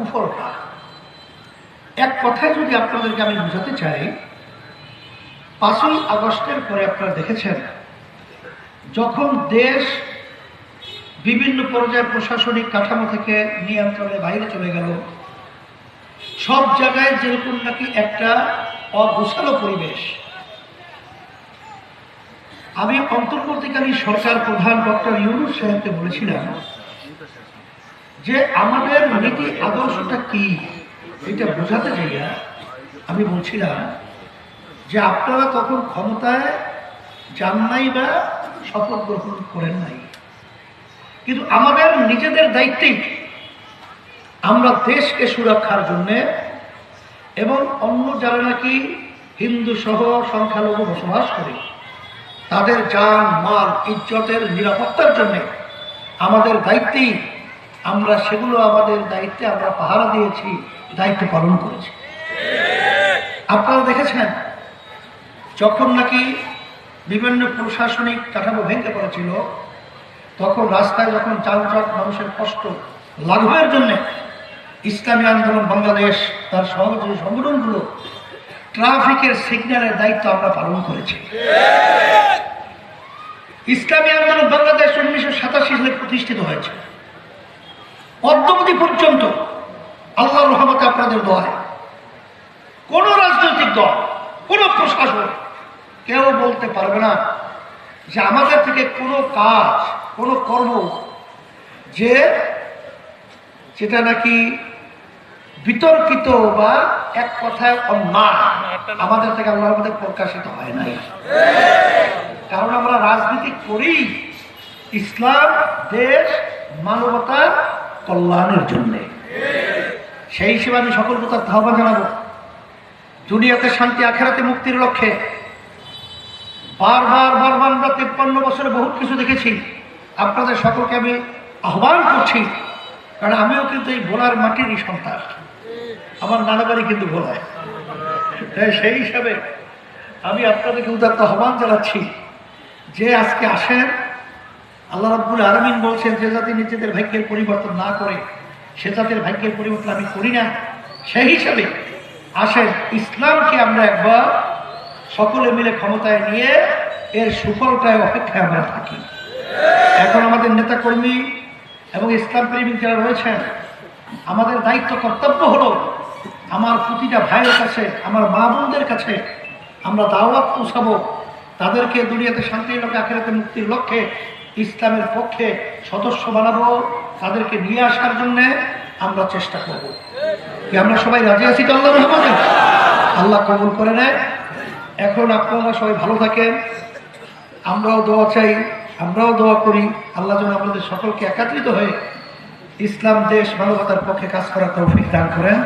কুফরটা এক কথায় যদি আপনাদেরকে আমি বোঝাতে চাই, পাঁচই আগস্টের পরে আপনারা দেখেছেন, যখন দেশ বিভিন্ন পর্যায়ে প্রশাসনিক কাঠামো থেকে নিয়ন্ত্রণের বাইরে চলে গেল, সব জায়গায় যেরকম নাকি একটা অগোছালো পরিবেশ। আমি অন্তর্বর্তীকালীন সরকার প্রধান ডক্টর ইউনুস সাহেবকে বলেছিলাম যে আমাদের নীতি আদর্শটা কি, এটা বোঝাতে চাইয়া আমি বলছিলাম যে আপনারা তখন ক্ষমতায় যান নাই বা শপথ গ্রহণ করেন নাই। কিন্তু আমাদের নিজেদের দায়িত্বেই আমরা দেশকে সুরক্ষার জন্যে এবং অন্য যারা নাকি হিন্দু সহ সংখ্যালঘু বসবাস করে, তাদের যান, মাল, ইজ্জতের নিরাপত্তার জন্য আমাদের দায়িত্বেই আমরা সেগুলো আমাদের দায়িত্বে আমরা পাহারা দিয়েছি, দায়িত্ব পালন করেছি। আপনারা দেখেছেন, যখন নাকি বিভিন্ন প্রশাসনিক কাঠামো ভেঙে পড়েছিল, তখন রাস্তায় যখন যানজট, মানুষের কষ্ট লাঘবের জন্য ইসলামী আন্দোলন বাংলাদেশ তার সহযোগী সংগঠনগুলো ট্রাফিকের সিগন্যালের দায়িত্ব আমরা পালন করেছি। ইসলামী আন্দোলন বাংলাদেশ উনিশশো অদ্যবধি পর্যন্ত আল্লাহ রহমতে আপনাদের দোয়ায়। কোন রাজনৈতিক দল, কোন প্রশাসন কেউ বলতে পারবে না যে আমাদের থেকে কোনো কাজ, কোনো কর্ম যে যেটা নাকি বিতর্কিত বা এক কথায় অন্যায়, আমাদের থেকে আল্লাহর মধ্যে প্রকাশিত হয় নাই। কারণ আমরা রাজনীতি করি। ইসলাম, দেশ, মানবতার কল্যাণের জন্য। সেই হিসেবে আমি সকল তার আহ্বান জানাব। দুনিয়াতে শান্তি, আখেরাতে মুক্তির লক্ষ্যে। বারবার বারবার আমরা তেপ্পান্ন বছরে বহুত কিছু দেখেছি। আপনাদের সকলকে আমি আহ্বান করছি। কারণ আমিও কিন্তু এই ভোলার মাটিরই সন্তান। আমার নানা বাড়ি কিন্তু ভোলায়। সেই হিসাবে আমি আপনাদেরকে উদাত্ত আহ্বান জানাচ্ছি যে আজকে আসেন আল্লাহ রাব্বুল আলমিন বলছেন, যে জাতি নিজেদের ভাগ্যের পরিবর্তন না করে সে জাতির ভাগ্যের পরিবর্তন আমি করি না। সেই হিসাবে আসেন, ইসলামকে আমরা একবার সকলে মিলে ক্ষমতায় নিয়ে এর সুফলটায় অপেক্ষায় আমরা থাকি। এখন আমাদের নেতাকর্মী এবং ইসলাম প্রেমিক যারা রয়েছেন, আমাদের দায়িত্ব কর্তব্য হলো আমার প্রতিটা ভাইয়ের কাছে, আমার মা বোনদের কাছে আমরা দাওয়াত পৌঁছাবো। তাদেরকে দুনিয়াতে শান্তির লক্ষ্যে আখেরাতে মুক্তির লক্ষ্যে ইসলামের পক্ষে সদস্য বানাবো, তাদেরকে নিয়ে আসার জন্যে আমরা চেষ্টা করব। কি আমরা সবাই রাজি আছি তো আল্লাহ রহমতে? আল্লাহ কবুল করে নেয়। এখন আপনারা সবাই ভালো থাকেন। আমরাও দোয়া চাই, আমরাও দোয়া করি। আল্লাহ যেন আমাদের সকলকে একাত্রিত হয়ে ইসলাম, দেশ, মানবতার পক্ষে কাজ করার তৌফিক দান করেন।